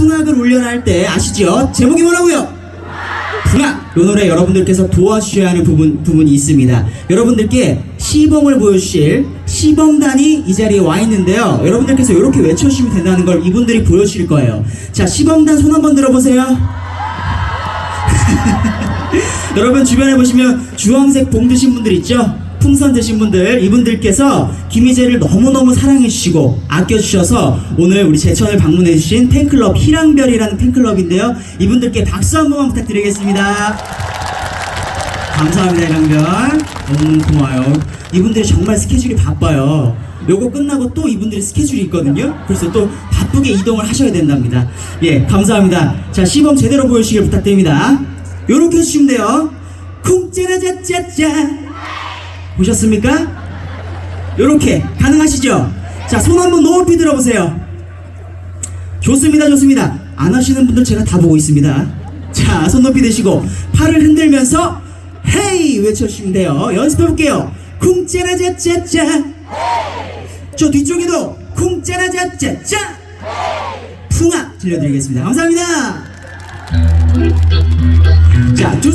풍악을 울려라 할때 아시죠? 제목이 뭐라고요? 풍악! 이 노래 여러분들께서 도와주셔야 하는 부분, 부분이 있습니다. 여러분들께 시범을 보여주실 시범단이 이 자리에 와 있는데요. 여러분들께서 이렇게 외쳐주시면 된다는 걸 이분들이 보여주실 거예요. 자, 시범단 손 한번 들어보세요. 여러분 주변에 보시면 주황색 봉 드신 분들 있죠? 풍선 드신 분들 이분들께서 김희재를 너무너무 사랑해 주시고 아껴 주셔서 오늘 우리 제천을 방문해 주신 팬클럽 희랑별이라는 팬클럽인데요. 이분들께 박수 한 번만 부탁드리겠습니다. 감사합니다 희랑별. 너무 고마워요. 이분들이 정말 스케줄이 바빠요. 요거 끝나고 또 이분들이 스케줄이 있거든요. 그래서 또 바쁘게 이동을 하셔야 된답니다. 예, 감사합니다. 자, 시범 제대로 보여주시길 부탁드립니다. 요렇게 해주시면 돼요. 쿵짜라짜짜짜. 보셨습니까? 요렇게 가능하시죠? 자, 손 한번 높이 들어보세요. 좋습니다, 좋습니다. 안 하시는 분들 제가 다 보고 있습니다. 자, 손 높이 드시고 팔을 흔들면서 헤이 외쳐주시면 돼요. 연습해볼게요. 쿵짜라짜짜짜. 저 뒤쪽에도 쿵짜라짜짜짜. 풍악 들려드리겠습니다. 감사합니다. 자, 두